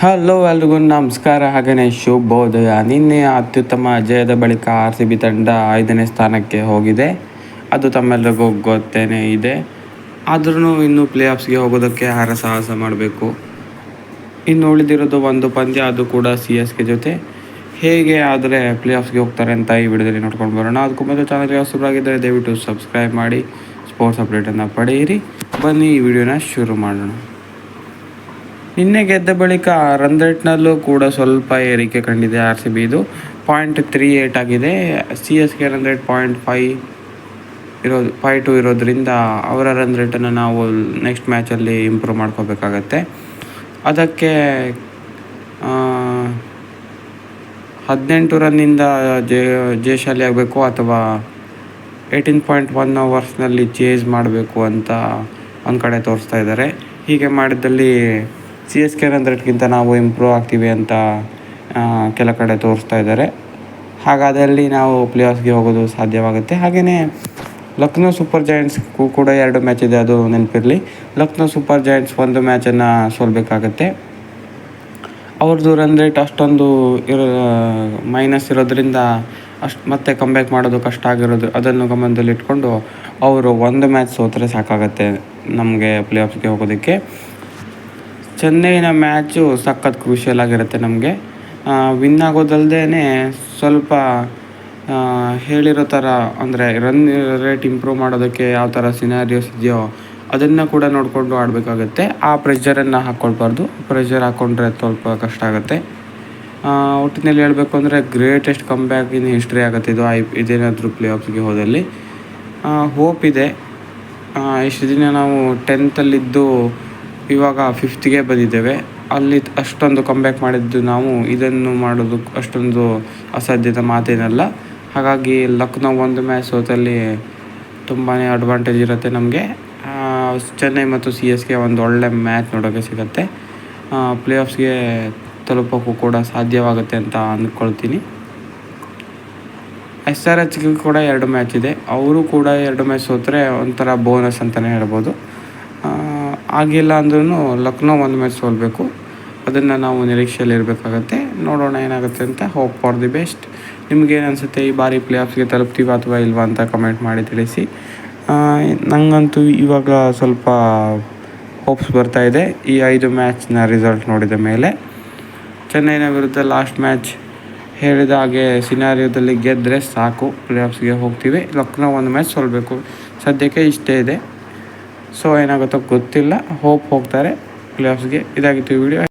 Hello ಎಲ್ರಿಗೂ ನಮಸ್ಕಾರ ಹಾಗೆಯೇ ಶುಭೋದಯ. ನಿನ್ನೆ ಅತ್ಯುತ್ತಮ ಜಯದ ಬಳಿಕ ಆರ್ ಸಿ ಬಿ ತಂಡ ಐದನೇ ಸ್ಥಾನಕ್ಕೆ ಹೋಗಿದೆ. ಅದು ತಮ್ಮೆಲ್ಲರಿಗೂ ಗೊತ್ತೇನೆ ಇದೆ. ಆದ್ರೂ ಇನ್ನೂ ಪ್ಲೇ ಆಫ್ಸ್ಗೆ ಹೋಗೋದಕ್ಕೆ ಹರಸಾಹಸ ಮಾಡಬೇಕು. ಇನ್ನು ಉಳಿದಿರೋದು ಒಂದು ಪಂದ್ಯ, ಅದು ಕೂಡ ಸಿ ಎಸ್ ಕೆ ಜೊತೆ. ಹೇಗೆ ಆದರೆ ಪ್ಲೇ ಆಫ್ಸ್ಗೆ ಹೋಗ್ತಾರೆ ಅಂತ ಈ ವಿಡಿಯೋದಲ್ಲಿ ನೋಡ್ಕೊಂಡು ಬರೋಣ. ಅದಕ್ಕೂ ಮೊದಲು ಚಾನಲ್ಗೆ ಹೊಸಬರಾಗಿದ್ದರೆ ದಯವಿಟ್ಟು ಸಬ್ಸ್ಕ್ರೈಬ್ ಮಾಡಿ, ಸ್ಪೋರ್ಟ್ಸ್ ಅಪ್ಡೇಟನ್ನು ಪಡೆಯಿರಿ. ಬನ್ನಿ ಈ ವಿಡಿಯೋನ ಶುರು ಮಾಡೋಣ. ನಿನ್ನೆ ಗೆದ್ದ ಬಳಿಕ ರನ್ ರೇಟ್ನಲ್ಲೂ ಕೂಡ ಸ್ವಲ್ಪ ಏರಿಕೆ ಕಂಡಿದೆ ಆರ್ ಸಿ ಬಿದು. ಪಾಯಿಂಟ್ ತ್ರೀ ಏಟ್ ಆಗಿದೆ. C S K run rate point five ಇರೋದು ಫೈ ಟು ಇರೋದ್ರಿಂದ ಅವರ ರನ್ ರೇಟನ್ನು ನಾವು ನೆಕ್ಸ್ಟ್ ಮ್ಯಾಚಲ್ಲಿ ಇಂಪ್ರೂವ್ ಮಾಡ್ಕೋಬೇಕಾಗತ್ತೆ. ಅದಕ್ಕೆ ಹದಿನೆಂಟು ರನ್ನಿಂದ ಜೇ, ಜಯಶಾಲಿ ಆಗಬೇಕು ಅಥವಾ ಏಯ್ಟೀನ್ ಪಾಯಿಂಟ್ ಒನ್ ಅವರ್ಸ್ನಲ್ಲಿ ಚೇಸ್ ಮಾಡಬೇಕು ಅಂತ ಒಂದು ಕಡೆ ತೋರಿಸ್ತಾ ಇದ್ದಾರೆ. ಹೀಗೆ ಮಾಡಿದ್ದಲ್ಲಿ ಸಿ ಎಸ್ ಕೆ ಹಂಡ್ರೆಡ್ಗಿಂತ ನಾವು ಇಂಪ್ರೂವ್ ಆಗ್ತೀವಿ ಅಂತ ಕೆಲ ಕಡೆ ತೋರಿಸ್ತಾ ಇದ್ದಾರೆ. ಹಾಗಾದಲ್ಲಿ ನಾವು ಪ್ಲೇ ಆಫ್ಸ್ಗೆ ಹೋಗೋದು ಸಾಧ್ಯವಾಗುತ್ತೆ. ಹಾಗೆಯೇ ಲಕ್ನೋ ಸೂಪರ್ ಜಾಯಿಂಟ್ಸ್ಗೂ ಕೂಡ ಎರಡು ಮ್ಯಾಚ್ ಇದೆ, ಅದು ನೆನಪಿರಲಿ. ಲಕ್ನೋ ಸೂಪರ್ ಜಾಯಿಂಟ್ಸ್ ಒಂದು ಮ್ಯಾಚನ್ನು ಸೋಲ್ಬೇಕಾಗತ್ತೆ. ಅವ್ರದ್ದು ರನ್ ರೇಟ್ ಅಷ್ಟೊಂದು ಇರೋ ಮೈನಸ್ ಇರೋದ್ರಿಂದ ಅಷ್ಟು ಮತ್ತೆ ಕಂಬ್ಯಾಕ್ ಮಾಡೋದು ಕಷ್ಟ ಆಗಿರೋದು, ಅದನ್ನು ಗಮನದಲ್ಲಿಟ್ಕೊಂಡು ಅವರು ಒಂದು ಮ್ಯಾಚ್ ಸೋತರೆ ಸಾಕಾಗತ್ತೆ ನಮಗೆ ಪ್ಲೇ ಆಫ್ಸ್ಗೆ ಹೋಗೋದಕ್ಕೆ. ಚೆನ್ನೈನ ಮ್ಯಾಚು ಸಖತ್ ಕ್ರೂಷಿಯಲ್ ಆಗಿರುತ್ತೆ ನಮಗೆ. ವಿನ್ ಆಗೋದಲ್ಲದೇ ಸ್ವಲ್ಪ ಹೇಳಿರೋ ಥರ ಅಂದರೆ ರನ್ ರೇಟ್ ಇಂಪ್ರೂವ್ ಮಾಡೋದಕ್ಕೆ ಯಾವ ಥರ ಸಿನಾರಿಯೋಸ್ ಇದೆಯೋ ಅದನ್ನು ಕೂಡ ನೋಡಿಕೊಂಡು ಆಡಬೇಕಾಗತ್ತೆ. ಆ ಪ್ರೆಷರನ್ನು ಹಾಕ್ಕೊಳ್ಬಾರ್ದು ಪ್ರೆಷರ್ ಹಾಕ್ಕೊಂಡ್ರೆ ಸ್ವಲ್ಪ ಕಷ್ಟ ಆಗುತ್ತೆ. ಒಟ್ಟಿನಲ್ಲಿ ಹೇಳಬೇಕು ಅಂದರೆ greatest come back in history ಆಗುತ್ತೆ ಇದು. ಐ, ಇದೇನಾದರೂ ಪ್ಲೇ ಆಫ್ಸ್ಗೆ ಹೋದಲ್ಲಿ. ಹೋಪ್ ಇದೆ. ಇಷ್ಟು ದಿನ ನಾವು ಟೆಂತಲ್ಲಿದ್ದು ಇವಾಗ ಫಿಫ್ತ್ಗೆ ಬಂದಿದ್ದೇವೆ. ಅಲ್ಲಿ ಅಷ್ಟೊಂದು ಕಂಬ್ಯಾಕ್ ಮಾಡಿದ್ದು ನಾವು, ಇದನ್ನು ಮಾಡೋದು ಅಷ್ಟೊಂದು ಅಸಾಧ್ಯದ ಮಾತೇನಲ್ಲ. ಹಾಗಾಗಿ ಲಕ್ನೋ ಒಂದು ಮ್ಯಾಚ್ ಸೋತಲ್ಲಿ ತುಂಬಾ ಅಡ್ವಾಂಟೇಜ್ ಇರುತ್ತೆ ನಮಗೆ. ಚೆನ್ನೈ ಮತ್ತು ಸಿ ಎಸ್ಗೆ ಒಂದು ಒಳ್ಳೆ ಮ್ಯಾಚ್ ನೋಡೋಕ್ಕೆ ಸಿಗುತ್ತೆ. ಪ್ಲೇ ಆಫ್ಸ್ಗೆ ತಲುಪೋಕ್ಕೂ ಕೂಡ ಸಾಧ್ಯವಾಗುತ್ತೆ ಅಂತ ಅಂದ್ಕೊಳ್ತೀನಿ. ಎಸ್ ಆರ್ ಎಚ್ಗೆ ಕೂಡ ಎರಡು ಮ್ಯಾಚ್ ಇದೆ. ಅವರು ಕೂಡ ಎರಡು ಮ್ಯಾಚ್ ಸೋತರೆ ಒಂಥರ ಬೋನಸ್ ಅಂತಲೇ ಹೇಳ್ಬೋದು. ಆಗಿಲ್ಲ ಅಂದ್ರೂ ಲಕ್ನೋ ಒಂದು ಮ್ಯಾಚ್ ಸೋಲಬೇಕು. ಅದನ್ನು ನಾವು ನಿರೀಕ್ಷೆಯಲ್ಲಿ ಇರಬೇಕಾಗತ್ತೆ. ನೋಡೋಣ ಏನಾಗುತ್ತೆ ಅಂತ ಹೋಪ್ ಫಾರ್ ದಿ ಬೆಸ್ಟ್ ನಿಮಗೇನು ಅನಿಸುತ್ತೆ? ಈ ಬಾರಿ ಪ್ಲೇ ಆಫ್ಸ್ಗೆ ತಲುಪ್ತೀವ ಅಥವಾ ಇಲ್ವಾ ಅಂತ ಕಮೆಂಟ್ ಮಾಡಿ ತಿಳಿಸಿ. ನನಗಂತೂ ಇವಾಗ ಸ್ವಲ್ಪ ಹೋಪ್ಸ್ ಬರ್ತಾ ಇದೆ. ಈ ಐದು ಮ್ಯಾಚ್ನ ರಿಸಲ್ಟ್ ನೋಡಿದ ಮೇಲೆ. ಚೆನ್ನೈನ ವಿರುದ್ಧ ಲಾಸ್ಟ್ ಮ್ಯಾಚ್ ಹೇಳಿದ ಹಾಗೆ ಸಿನಾರಿಯೋದಲ್ಲಿ ಗೆದ್ದರೆ ಸಾಕು. ಪ್ಲೇ ಆಫ್ಸ್ಗೆ ಹೋಗ್ತೀವಿ. ಲಕ್ನೋ ಒಂದು ಮ್ಯಾಚ್ ಸೋಲಬೇಕು. ಸದ್ಯಕ್ಕೆ ಇಷ್ಟೇ ಇದೆ. ಸೊ ಏನಾಗುತ್ತೋ ಗೊತ್ತಿಲ್ಲ. ಹೋಪ್ ಹೋಗ್ತಾರೆ. ಪ್ಲೇ ಆಫ್ಸ್ಗೆ ಇದಾಗಿತ್ತು ಈ ವಿಡಿಯೋ